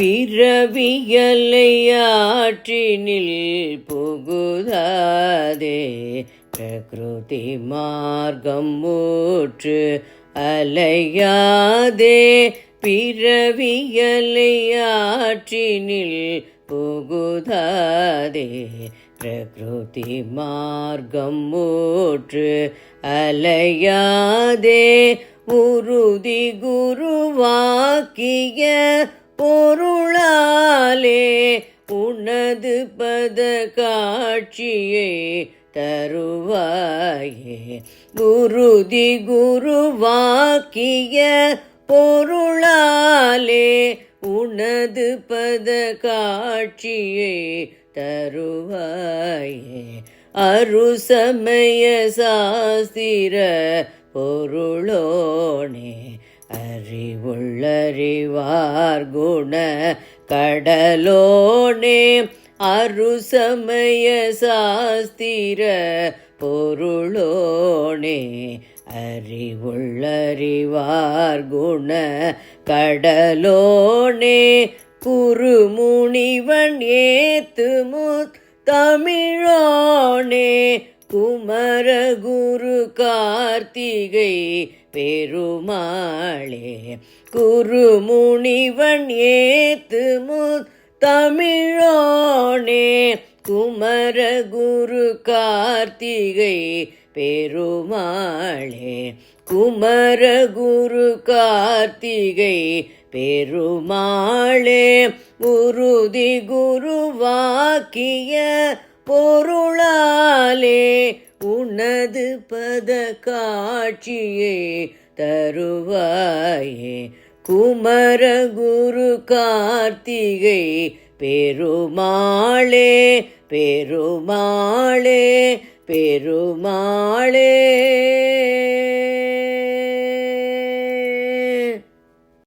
பிறவியலையாற்றினில் புகுதாதே. பிரகிருதி மார்க்கம் மூற்று அலையாதே. பிறவியலையாற்றினில் புகுதாதே. பிரகிருதி மார்க்கம் மூற்று அலையாதே. உறுதி குருவாக்கிய பொருளாலே உனது பத காட்சியை தருவாயே. குருதி குருவாக்கிய பொருளாலே உனது பத காட்சியை தருவாயே. அருசமய சாஸ்திர பொருளோனே அறிவுள்ளறிவார் குண கடலோனே அருசமய சாஸ்திர பொருளோனே. அறிவுள்ளறிவார் குண கடலோனே குருமுனிவன் ஏத்துமு தமிழோனே. குமரகுரு கார்த்திகை பெருமாளே குருமுனிவன் ஏத்து முத் தமிழோனே குமரகுரு கார்த்திகை பெருமாளே குமரகுரு கார்த்திகை பெருமாளே உறுதி குருவாக்கிய பொருளாலே உனது பத காட்சியே தருவாயே. குமர குரு கார்த்திகை பெருமாளே பெருமாளே பெருமாளே.